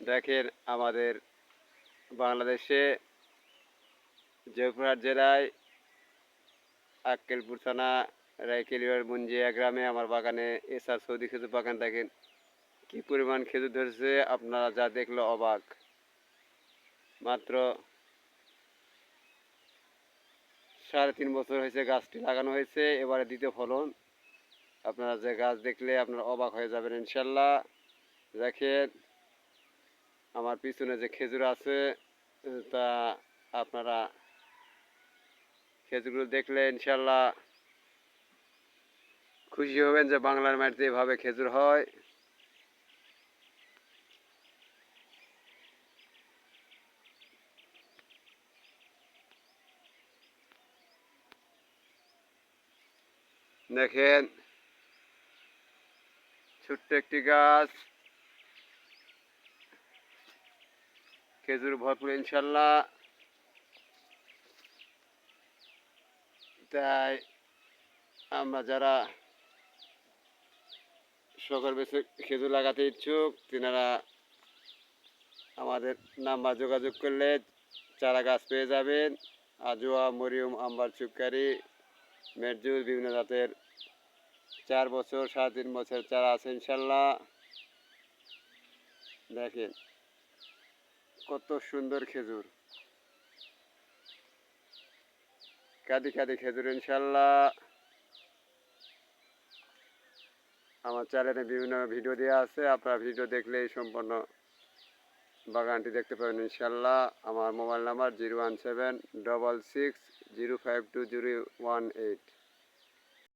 দেখেন আমাদের বাংলাদেশে জয়পুরহাট জেলায় আক্কেলপুর থানা রাইকেলিয়ার মুঞ্জিয়া গ্রামে আমার বাগানে এসআর সৌদি খেজুর বাগান দেখেন। কি পরিমাণ খেজুর ধরেছে, আপনারা যা দেখল অবাক। মাত্র সাড়ে তিন বছর হয়েছে গাছটি লাগানো হয়েছে, এবারে দ্বিতীয় ফলন। আপনারা যে গাছ দেখলে আপনারা অবাক হয়ে যাবেন ইনশাল্লাহ। দেখেন আমার পিছনে যে খেজুর আছে, তা আপনারা খেজুরগুলো দেখলে ইনশাল্লাহ খুশি হবেন যে বাংলার মাটিতে এভাবে খেজুর হয়। দেখেন, ছোট্ট একটি গাছ। খেজুর ভরপুর, ইনশাল্লাহ। তাই আমরা যারা শখের বেশি খেজুর লাগাতে ইচ্ছুক, তিনারা আমাদের নাম্বার যোগাযোগ করলে চারা গাছ পেয়ে যাবেন। আজোয়া, মরিয়ম, আম্বার, চুপকারি মেরজুল বিভিন্ন জাতের চার বছর, সাড়ে তিন বছর চারা আছে, ইনশাল্লাহ। দেখেন। কত সুন্দর খেজুর। কাদি কাদি খেজুর ইনশাল্লাহ আমার চ্যানেলে বিভিন্ন ভিডিও দেওয়া আছে, আপনারা ভিডিও দেখলেই সম্পূর্ণ বাগানটি দেখতে পাবেন ইনশাল্লাহ আমার mobile number zero one seven double six zero five two zero one eight.